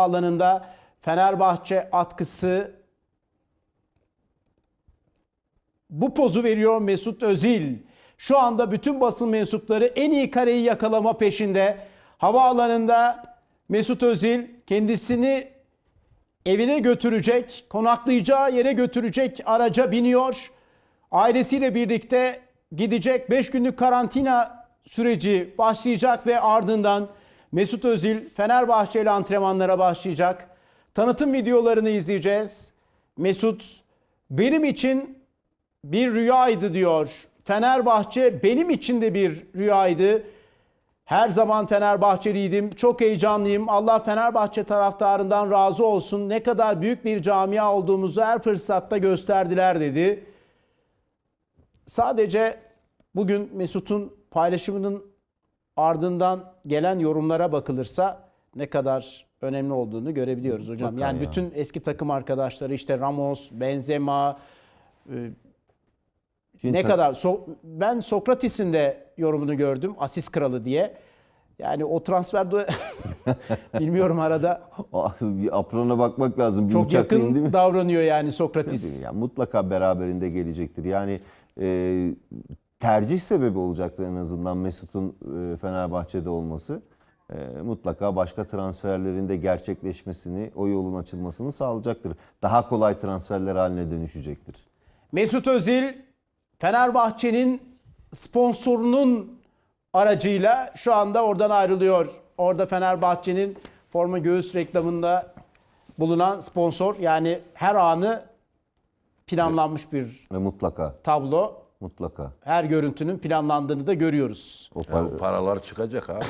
alanında Fenerbahçe atkısı bu pozu veriyor Mesut Özil. Şu anda bütün basın mensupları en iyi kareyi yakalama peşinde. Havaalanında Mesut Özil kendisini evine götürecek, konaklayacağı yere götürecek araca biniyor. Ailesiyle birlikte gidecek 5 günlük karantina süreci başlayacak ve ardından Mesut Özil Fenerbahçe ile antrenmanlara başlayacak. Tanıtım videolarını izleyeceğiz. Mesut benim için bir rüyaydı diyor. Fenerbahçe benim için de bir rüyaydı. Her zaman Fenerbahçeliydim. Çok heyecanlıyım. Allah Fenerbahçe taraftarından razı olsun. Ne kadar büyük bir camia olduğumuzu her fırsatta gösterdiler dedi. Sadece bugün Mesut'un paylaşımının ardından gelen yorumlara bakılırsa ne kadar önemli olduğunu görebiliyoruz hocam. Mutlaka yani ya. bütün eski takım arkadaşları işte Ramos, Benzema, Şimdi ne ta- kadar So- ben Sokrates'in de yorumunu gördüm asist kralı diye. Yani o transferde bilmiyorum arada bir aprona bakmak lazım. Bir çok uçaklayın değil yakın mi? davranıyor yani Sokrates. Ya mutlaka beraberinde gelecektir. Yani e, tercih sebebi olacaktır en azından Mesut'un e, Fenerbahçe'de olması. E, mutlaka başka transferlerin de gerçekleşmesini, o yolun açılmasını sağlayacaktır. Daha kolay transferler haline dönüşecektir. Mesut Özil Fenerbahçe'nin sponsorunun aracıyla şu anda oradan ayrılıyor. Orada Fenerbahçe'nin forma göğüs reklamında bulunan sponsor yani her anı planlanmış bir mutlaka, tablo. Mutlaka. Her görüntünün planlandığını da görüyoruz. O Ya par- paralar çıkacak abi.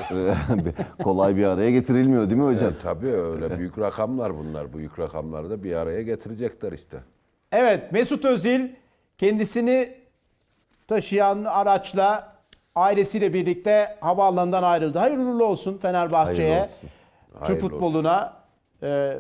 kolay bir araya getirilmiyor değil mi hocam? E, tabii öyle büyük rakamlar bunlar. Büyük rakamları da bir araya getirecekler işte. Evet Mesut Özil kendisini taşıyan araçla ailesiyle birlikte havaalanından ayrıldı. Hayırlı uğurlu olsun Fenerbahçe'ye. Hayırlı olsun. Türk Hayırlı futboluna. Ee,